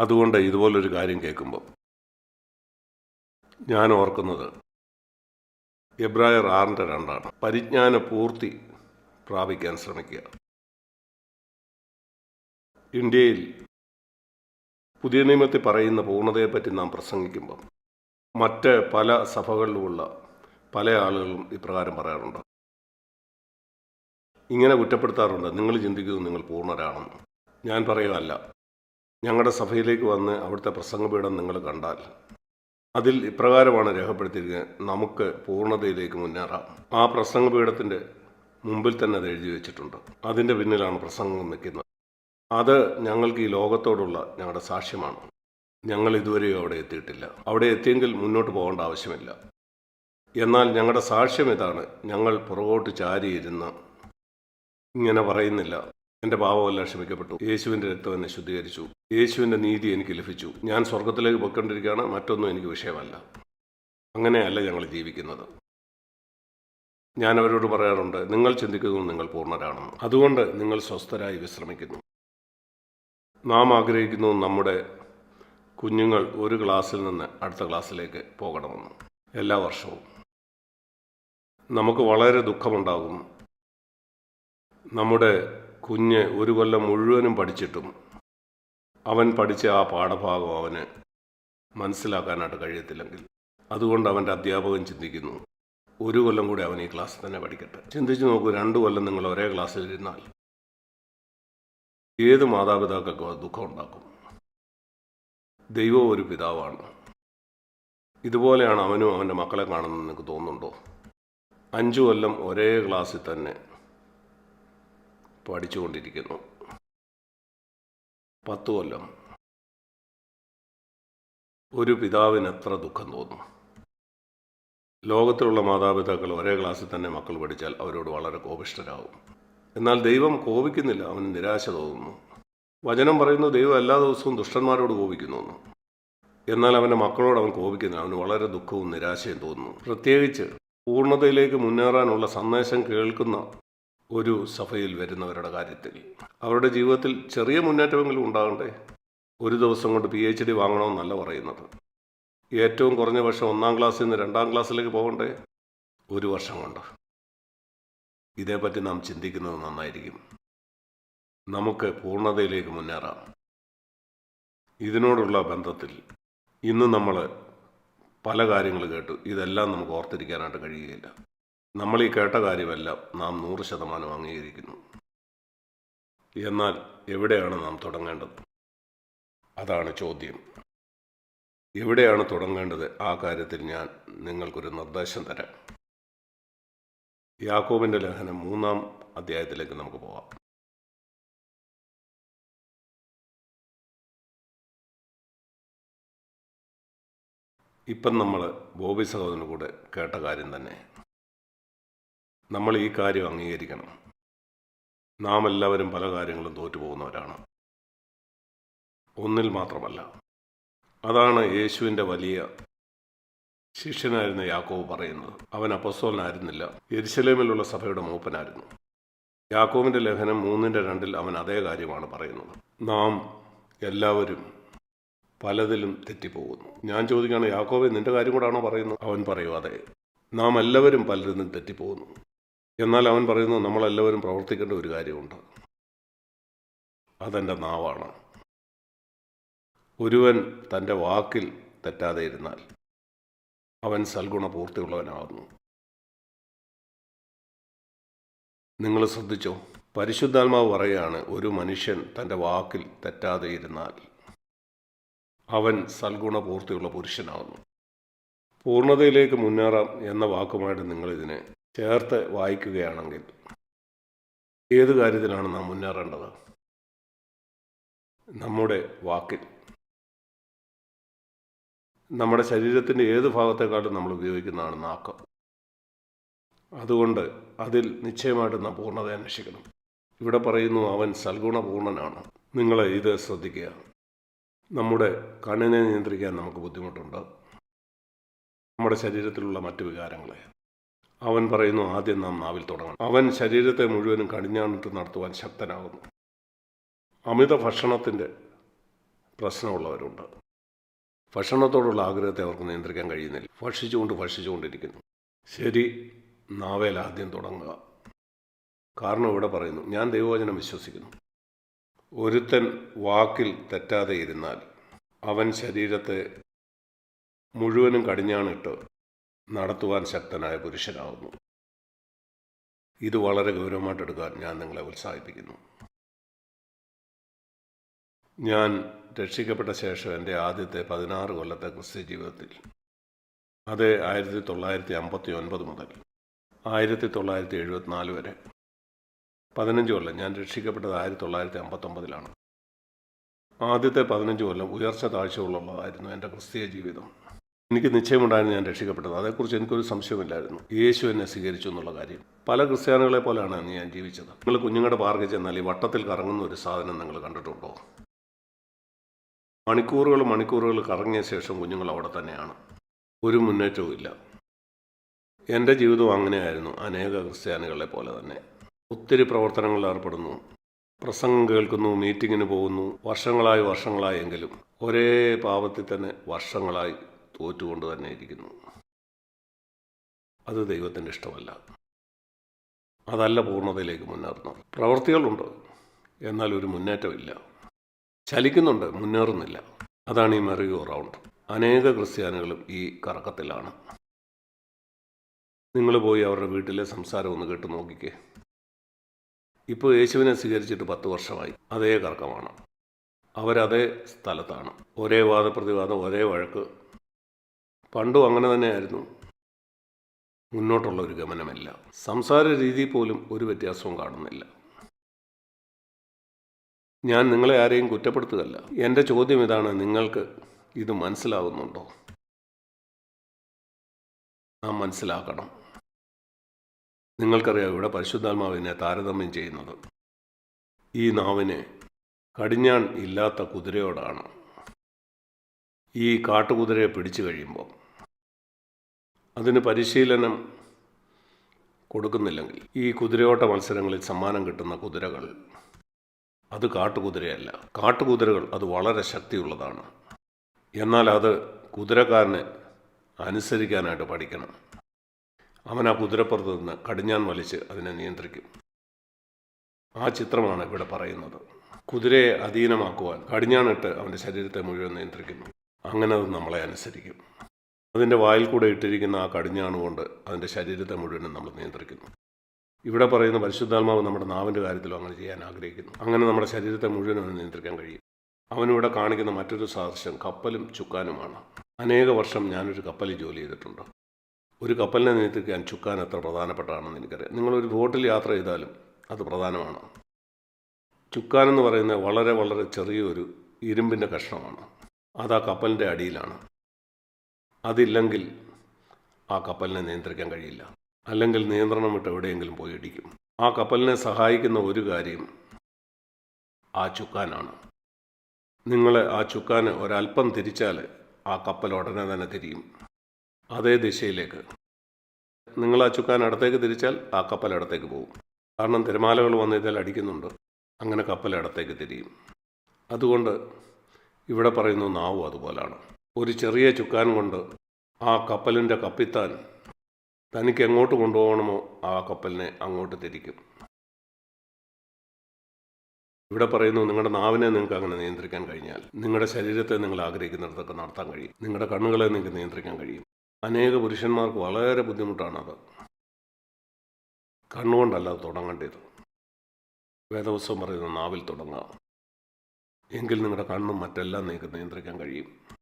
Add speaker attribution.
Speaker 1: അതുകൊണ്ട് ഇതുപോലൊരു കാര്യം കേൾക്കുമ്പോൾ ഞാൻ ഓർക്കുന്നത് എബ്രായർ ആറിന്റെ രണ്ടാണ്. പരിജ്ഞാന പൂർത്തി പ്രാപിക്കാൻ ശ്രമിക്കുക. ഇന്ത്യയിൽ പുതിയ നിയമത്തിൽ പറയുന്ന പൂർണതയെപ്പറ്റി നാം പ്രസംഗിക്കുമ്പം മറ്റ് പല സഭകളിലുമുള്ള പല ആളുകളും ഇപ്രകാരം പറയാറുണ്ട്. ഇങ്ങനെ കുറ്റപ്പെടുത്താറുണ്ട്. നിങ്ങൾ ചിന്തിക്കുന്നത് നിങ്ങൾ പൂർണരാണെന്ന്. ഞാൻ പറയുകയല്ല. ഞങ്ങളുടെ സഭയിലേക്ക് വന്ന് അവിടുത്തെ പ്രസംഗപീഠം നിങ്ങൾ കണ്ടാൽ അതിൽ ഇപ്രകാരമാണ് രേഖപ്പെടുത്തിയിരിക്കുന്നത്. നമുക്ക് പൂർണതയിലേക്ക് മുന്നേറാം. ആ പ്രസംഗപീഠത്തിന്റെ മുമ്പിൽ തന്നെ അത് എഴുതി വെച്ചിട്ടുണ്ട്. അതിന്റെ പിന്നിലാണ് പ്രസംഗം നിൽക്കുന്നത് അത് ഞങ്ങൾക്ക് ഈ ലോകത്തോടുള്ള ഞങ്ങളുടെ സാക്ഷ്യമാണ്. ഞങ്ങൾ ഇതുവരെയും അവിടെ എത്തിയിട്ടില്ല. അവിടെ എത്തിയെങ്കിൽ മുന്നോട്ട് പോകേണ്ട ആവശ്യമില്ല. എന്നാൽ ഞങ്ങളുടെ സാക്ഷ്യം ഇതാണ്. ഞങ്ങൾ പുറകോട്ട് ചാരിയിരുന്ന് ഇങ്ങനെ പറയുന്നില്ല. എന്റെ പാവമെല്ലാം ക്ഷമിക്കപ്പെട്ടു. യേശുവിന്റെ രക്തം എന്നെ ശുദ്ധീകരിച്ചു. യേശുവിന്റെ നീതി എനിക്ക് ലഭിച്ചു. ഞാൻ സ്വർഗത്തിലേക്ക് പൊയ്ക്കൊണ്ടിരിക്കുകയാണ്. മറ്റൊന്നും എനിക്ക് വിഷയമല്ല. അങ്ങനെയല്ല ഞങ്ങൾ ജീവിക്കുന്നത്. ഞാൻ അവരോട് പറയാറുണ്ട് നിങ്ങൾ ചിന്തിക്കുന്നു നിങ്ങൾ പൂർണരാണെന്ന്. അതുകൊണ്ട് നിങ്ങൾ സ്വസ്ഥരായി വിശ്രമിക്കുന്നു. നാം ആഗ്രഹിക്കുന്നു നമ്മുടെ കുഞ്ഞുങ്ങൾ ഒരു ക്ലാസ്സിൽ നിന്ന് അടുത്ത ക്ലാസ്സിലേക്ക് പോകണമെന്ന്. എല്ലാ വർഷവും. നമുക്ക് വളരെ ദുഃഖമുണ്ടാകും. നമ്മുടെ കുഞ്ഞ് ഒരു കൊല്ലം മുഴുവനും പഠിച്ചിട്ടും അവൻ പഠിച്ച ആ പാഠഭാഗം അവന് മനസ്സിലാക്കാനായിട്ട് കഴിയത്തില്ലെങ്കിൽ അതുകൊണ്ട് അവന്റെ അധ്യാപകൻ ചിന്തിക്കുന്നു ഒരു കൊല്ലം കൂടി അവൻ ഈ ക്ലാസ്സിൽ തന്നെ പഠിക്കട്ടെ. ചിന്തിച്ചു നോക്കൂ രണ്ട് കൊല്ലം നിങ്ങൾ ഒരേ ക്ലാസ്സിൽ ഇരുന്നാൽ ഏത് മാതാപിതാക്കൾക്കും അത് ദുഃഖം ഉണ്ടാക്കും. ദൈവം ഒരു പിതാവാണ്. ഇതുപോലെയാണ് അവനും അവന്റെ മക്കളെ കാണുന്നത് നിങ്ങൾക്ക് തോന്നുന്നുണ്ടോ? അഞ്ചു കൊല്ലം ഒരേ ക്ലാസ്സിൽ തന്നെ പഠിച്ചുകൊണ്ടിരിക്കുന്നു. പത്ത് കൊല്ലം. ഒരു പിതാവിന് എത്ര ദുഃഖം തോന്നും? ലോകത്തിലുള്ള മാതാപിതാക്കൾ ഒരേ ക്ലാസ്സിൽ തന്നെ മക്കൾ പഠിച്ചാൽ അവരോട് വളരെ കോപിഷ്ടരാകും എന്നാൽ ദൈവം കോപിക്കുന്നില്ല അവന് നിരാശ തോന്നുന്നു. വചനം പറയുന്നു ദൈവം എല്ലാ ദിവസവും ദുഷ്ടന്മാരോട് കോപിക്കുന്നു എന്ന്. എന്നാൽ അവന്റെ മക്കളോട് അവൻ കോപിക്കുന്നില്ല അവന് വളരെ ദുഃഖവും നിരാശയും തോന്നുന്നു. പ്രത്യേകിച്ച് പൂർണതയിലേക്ക് മുന്നേറാനുള്ള സന്ദേശം കേൾക്കുന്ന ഒരു സഭയിൽ വരുന്നവരുടെ കാര്യത്തിൽ. അവരുടെ ജീവിതത്തിൽ ചെറിയ മുന്നേറ്റമെങ്കിലും ഉണ്ടാകണ്ടേ? ഒരു ദിവസം കൊണ്ട് പി എച്ച് ഡി വാങ്ങണമെന്നല്ല പറയുന്നത്. ഏറ്റവും കുറഞ്ഞ വർഷം ഒന്നാം ക്ലാസ്സിൽ നിന്ന് രണ്ടാം ക്ലാസ്സിലേക്ക് പോകണ്ടേ? ഒരു വർഷം കൊണ്ട്. ഇതേപ്പറ്റി നാം ചിന്തിക്കുന്നത് നന്നായിരിക്കും. നമുക്ക് പൂർണതയിലേക്ക് മുന്നേറാം. ഇതിനോടുള്ള ബന്ധത്തിൽ ഇന്ന് നമ്മൾ പല കാര്യങ്ങൾ കേട്ടു. ഇതെല്ലാം നമുക്ക് ഓർത്തിരിക്കാനായിട്ട് കഴിയുകയില്ല. നമ്മൾ ഈ കേട്ട കാര്യമെല്ലാം നാം നൂറ് ശതമാനം അംഗീകരിക്കുന്നു. എന്നാൽ എവിടെയാണ് നാം തുടങ്ങേണ്ടത്? അതാണ് ചോദ്യം. എവിടെയാണ് തുടങ്ങേണ്ടത്? ആ കാര്യത്തിൽ ഞാൻ നിങ്ങൾക്കൊരു നിർദ്ദേശം തരാം. യാക്കോബിന്റെ ലേഖനം മൂന്നാം അധ്യായത്തിലേക്ക് നമുക്ക് പോവാം. ഇപ്പം നമ്മൾ ബോബി സഹോദരന് കൂടെ കേട്ട കാര്യം തന്നെ. നമ്മൾ ഈ കാര്യം അംഗീകരിക്കണം. നാം എല്ലാവരും പല കാര്യങ്ങളും തോറ്റുപോകുന്നവരാണ്. ഒന്നിൽ മാത്രമല്ല അതാണ് യേശുവിന്റെ വലിയ ശിഷ്യനായിരുന്ന യാക്കോവ് പറയുന്നത്. അവൻ അപ്പസ്തോലനായിരുന്നില്ല എരിശലേമിലുള്ള സഭയുടെ മൂപ്പനായിരുന്നു. യാക്കോവിന്റെ ലേഖനം മൂന്നിന്റെ രണ്ടിൽ അവൻ അതേ കാര്യമാണ് പറയുന്നത്. നാം എല്ലാവരും പലതിലും തെറ്റിപ്പോകുന്നു. ഞാൻ ചോദിക്കുകയാണ് യാക്കോവെ നിന്റെ കാര്യം കൂടാണോ പറയുന്നത്? അവൻ പറയൂ അതെ നാം എല്ലാവരും പലരിലും തെറ്റിപ്പോകുന്നു. എന്നാൽ അവൻ പറയുന്നു നമ്മളെല്ലാവരും പ്രവർത്തിക്കേണ്ട ഒരു കാര്യമുണ്ട്. അതെന്റെ നാവാണ്. ഒരുവൻ തന്റെ വാക്കിൽ തെറ്റാതെ ഇരുന്നാൽ അവൻ സൽഗുണപൂർത്തിയുള്ളവനാകുന്നു നിങ്ങൾ ശ്രദ്ധിച്ചോ? പരിശുദ്ധാത്മാവ് പറയുകയാണ് ഒരു മനുഷ്യൻ തന്റെ വാക്കിൽ തെറ്റാതെ ഇരുന്നാൽ അവൻ സൽഗുണപൂർത്തിയുള്ള പുരുഷനാകുന്നു. പൂർണതയിലേക്ക് മുന്നേറാം എന്ന വാക്കുമായിട്ട് നിങ്ങളിതിനെ ചേർത്ത് വായിക്കുകയാണെങ്കിൽ ഏത് കാര്യത്തിലാണ് നാം മുന്നേറേണ്ടത്? നമ്മുടെ വാക്കിൽ. നമ്മുടെ ശരീരത്തിന്റെ ഏത് ഭാഗത്തെക്കാളും നമ്മൾ ഉപയോഗിക്കുന്നതാണ് നാക്ക്. അതുകൊണ്ട് അതിൽ നിശ്ചയമായിട്ടും നാം പൂർണത അന്വേഷിക്കണം. ഇവിടെ പറയുന്നു അവൻ സൽഗുണപൂർണനാണ്. നിങ്ങൾ ഇത് ശ്രദ്ധിക്കുക. നമ്മുടെ കണ്ണിനെ നിയന്ത്രിക്കാൻ നമുക്ക് ബുദ്ധിമുട്ടുണ്ട്. നമ്മുടെ ശരീരത്തിലുള്ള മറ്റു വികാരങ്ങളെ. അവൻ പറയുന്നു ആദ്യം നാം നാവിൽ തുടങ്ങണം. അവൻ ശരീരത്തെ മുഴുവനും കടിഞ്ഞാണിട്ട് നടത്തുവാൻ ശക്തനാകുന്നു. അമിത ഭക്ഷണത്തിന്റെ പ്രശ്നമുള്ളവരുണ്ട്. ഭക്ഷണത്തോടുള്ള ആഗ്രഹത്തെ അവർക്ക് നിയന്ത്രിക്കാൻ കഴിയുന്നില്ല. ഭക്ഷിച്ചുകൊണ്ട് ഭക്ഷിച്ചുകൊണ്ടിരിക്കുന്നു. ശരി നാവേൽ ആദ്യം തുടങ്ങുക. കാരണം ഇവിടെ പറയുന്നു ഞാൻ ദൈവവചനം വിശ്വസിക്കുന്നു. ഒരുത്തൻ വാക്കിൽ തെറ്റാതെ ഇരുന്നാൽ അവൻ ശരീരത്തെ മുഴുവനും കടിഞ്ഞാണിട്ട് നടത്തുവാൻ ശക്തനായ പുരുഷനാകുന്നു ഇത് വളരെ ഗൗരവമായിട്ടെടുക്കാൻ ഞാൻ നിങ്ങളെ ഉത്സാഹിപ്പിക്കുന്നു. ഞാൻ രക്ഷിക്കപ്പെട്ട ശേഷം എന്റെ ആദ്യത്തെ പതിനാറ് കൊല്ലത്തെ ക്രിസ്ത്യ ജീവിതത്തിൽ അത് ആയിരത്തി തൊള്ളായിരത്തി അമ്പത്തി ഒൻപത് മുതൽ ആയിരത്തി തൊള്ളായിരത്തി എഴുപത്തിനാല് വരെ. പതിനഞ്ച് കൊല്ലം ഞാൻ രക്ഷിക്കപ്പെട്ടത് ആയിരത്തി തൊള്ളായിരത്തി അമ്പത്തൊമ്പതിലാണ് ആദ്യത്തെ പതിനഞ്ച് കൊല്ലം ഉയർച്ച താഴ്ചകളുള്ളതായിരുന്നു എന്റെ ക്രിസ്തീയ ജീവിതം. എനിക്ക് നിശ്ചയമുണ്ടായിരുന്നു ഞാൻ രക്ഷിക്കപ്പെട്ടത്. അതേക്കുറിച്ച് എനിക്കൊരു സംശയമില്ലായിരുന്നു യേശു എന്നെ സ്വീകരിച്ചു എന്നുള്ള കാര്യം. പല ക്രിസ്ത്യാനികളെ പോലെയാണ് ഞാൻ ജീവിച്ചത്. നിങ്ങൾ കുഞ്ഞുങ്ങളുടെ പാർക്കിൽ ചെന്നാൽ ഈ വട്ടത്തിൽ കറങ്ങുന്ന ഒരു സാധനം നിങ്ങൾ കണ്ടിട്ടുണ്ടോ? മണിക്കൂറുകൾ മണിക്കൂറുകൾ കറങ്ങിയ ശേഷം കുഞ്ഞുങ്ങൾ അവിടെ തന്നെയാണ്. ഒരു മുന്നേറ്റവും ഇല്ല. എന്റെ ജീവിതം അങ്ങനെയായിരുന്നു. അനേക ക്രിസ്ത്യാനികളെ പോലെ തന്നെ. ഒത്തിരി പ്രവർത്തനങ്ങളിൽ ഏർപ്പെടുന്നു. പ്രസംഗം കേൾക്കുന്നു മീറ്റിങ്ങിന് പോകുന്നു. വർഷങ്ങളായി വർഷങ്ങളായെങ്കിലും ഒരേ പാപത്തിൽ തന്നെ വർഷങ്ങളായി തോറ്റുകൊണ്ട് തന്നെ ഇരിക്കുന്നു. അത് ദൈവത്തിന്റെ ഇഷ്ടമല്ല. അതല്ല പൂർണതയിലേക്ക് മുന്നേറുന്നത്. പ്രവൃത്തികളുണ്ട്. എന്നാൽ ഒരു മുന്നേറ്റമില്ല. ചലിക്കുന്നുണ്ട്. മുന്നേറുന്നില്ല. അതാണ് ഈ മെറിയോ റൗണ്ട്. അനേക ക്രിസ്ത്യാനികളും ഈ കറക്കത്തിലാണ്. നിങ്ങൾ പോയി അവരുടെ വീട്ടിലെ സംസാരം ഒന്ന് കേട്ട് നോക്കിക്കേ. ഇപ്പോൾ യേശുവിനെ സ്വീകരിച്ചിട്ട് പത്ത് വർഷമായി. അതേ കറക്കമാണ്. അവരതേ സ്ഥലത്താണ്. ഒരേ വാദപ്രതിവാദം ഒരേ വഴക്ക് പണ്ടും അങ്ങനെ തന്നെയായിരുന്നു. മുന്നോട്ടുള്ള ഒരു ഗമനമല്ല. സംസാര രീതി പോലും ഒരു വ്യത്യാസവും കാണുന്നില്ല. ഞാൻ നിങ്ങളെ ആരെയും കുറ്റപ്പെടുത്തുകയല്ല. എന്റെ ചോദ്യം ഇതാണ്. നിങ്ങൾക്ക് ഇത് മനസ്സിലാകുന്നുണ്ടോ നാം മനസ്സിലാക്കണം. നിങ്ങൾക്കറിയാം ഇവിടെ പരിശുദ്ധാത്മാവിനെ താരതമ്യം ചെയ്യുന്നത്. ഈ നാവിനെ കടിഞ്ഞാൺ ഇല്ലാത്ത കുതിരയോടാണ്. ഈ കാട്ടുകുതിരയെ പിടിച്ചു കഴിയുമ്പോൾ അതിന് പരിശീലനം കൊടുക്കുന്നില്ലെങ്കിൽ ഈ കുതിരയോട്ട മത്സരങ്ങളിൽ സമ്മാനം കിട്ടുന്ന കുതിരകൾ അത് കാട്ടുകുതിരയല്ല. കാട്ടുകുതിരകൾ അത് വളരെ ശക്തിയുള്ളതാണ്. എന്നാൽ അത് കുതിരക്കാരനെ അനുസരിക്കാനായിട്ട് പഠിക്കണം. അവൻ ആ കുതിരപ്പുറത്ത് നിന്ന് കടിഞ്ഞാൻ വലിച്ച് അതിനെ നിയന്ത്രിക്കും. ആ ചിത്രമാണ് ഇവിടെ പറയുന്നത്. കുതിരയെ അധീനമാക്കുവാൻ കടിഞ്ഞാണിട്ട് അവന്റെ ശരീരത്തെ മുഴുവൻ നിയന്ത്രിക്കുന്നു. അങ്ങനെ അത് നമ്മളെ അനുസരിക്കും. അതിന്റെ വായിൽ കൂടെ ഇട്ടിരിക്കുന്ന ആ കടിഞ്ഞാണ് കൊണ്ട് അതിന്റെ ശരീരത്തെ മുഴുവനും നമ്മൾ നിയന്ത്രിക്കുന്നു. ഇവിടെ പറയുന്ന പരിശുദ്ധാത്മാവ് നമ്മുടെ നാവിന്റെ കാര്യത്തിലും അങ്ങനെ ചെയ്യാൻ ആഗ്രഹിക്കുന്നു. അങ്ങനെ നമ്മുടെ ശരീരത്തെ മുഴുവനും അവന് നിയന്ത്രിക്കാൻ കഴിയും. അവനിവിടെ കാണിക്കുന്ന മറ്റൊരു സാദൃശ്യം കപ്പലും ചുക്കാനുമാണ്. അനേക വർഷം ഞാനൊരു കപ്പലിൽ ജോലി ചെയ്തിട്ടുണ്ട്. ഒരു കപ്പലിനെ നിയന്ത്രിക്കാൻ ചുക്കാൻ എത്ര പ്രധാനപ്പെട്ടതാണെന്ന് എനിക്കറിയാം. നിങ്ങളൊരു ബോട്ടിൽ യാത്ര ചെയ്താലും അത് പ്രധാനമാണ്. ചുക്കാൻ എന്ന് പറയുന്നത് വളരെ വളരെ ചെറിയൊരു ഇരുമ്പിന്റെ കഷ്ണമാണ്. അത് ആ കപ്പലിന്റെ അടിയിലാണ്. അതില്ലെങ്കിൽ ആ കപ്പലിനെ നിയന്ത്രിക്കാൻ കഴിയില്ല. അല്ലെങ്കിൽ നിയന്ത്രണം വിട്ട് എവിടെയെങ്കിലും പോയി ഇടിക്കും. ആ കപ്പലിനെ സഹായിക്കുന്ന ഒരു കാര്യം ആ ചുക്കാനാണ്. നിങ്ങൾ ആ ചുക്കാന് ഒരല്പം തിരിച്ചാൽ ആ കപ്പൽ ഉടനെ തന്നെ തിരിയും. അതേ ദിശയിലേക്ക്. നിങ്ങൾ ആ ചുക്കാൻ അടുത്തേക്ക് തിരിച്ചാൽ ആ കപ്പൽ അടുത്തേക്ക് പോകും. കാരണം തിരമാലകൾ വന്ന് ഇതിൽ അടിക്കുന്നുണ്ട്. അങ്ങനെ കപ്പൽ അടുത്തേക്ക് തിരിയും. അതുകൊണ്ട് ഇവിടെ പറയുന്നു നാവും അതുപോലാണ്. ഒരു ചെറിയ ചുക്കാൻ കൊണ്ട് ആ കപ്പലിന്റെ കപ്പിത്താൻ തനിക്ക് എങ്ങോട്ട് കൊണ്ടുപോകണമോ ആ കപ്പലിനെ അങ്ങോട്ട് തിരിക്കും. ഇവിടെ പറയുന്നു നിങ്ങളുടെ നാവിനെ നിങ്ങൾക്ക് അങ്ങനെ നിയന്ത്രിക്കാൻ കഴിഞ്ഞാൽ നിങ്ങളുടെ ശരീരത്തെ നിങ്ങൾ ആഗ്രഹിക്കുന്നിടത്തൊക്കെ നടത്താൻ കഴിയും. നിങ്ങളുടെ കണ്ണുകളെ നിങ്ങൾക്ക് നിയന്ത്രിക്കാൻ കഴിയും. അനേക പുരുഷന്മാർക്ക് വളരെ ബുദ്ധിമുട്ടാണത്. കണ്ണുകൊണ്ടല്ല തുടങ്ങേണ്ടത്. വേദവസ്വം പറയുന്ന നാവിൽ തുടങ്ങാം. എങ്കിൽ നിങ്ങളുടെ കണ്ണും മറ്റെല്ലാം നിങ്ങൾക്ക് നിയന്ത്രിക്കാൻ കഴിയും.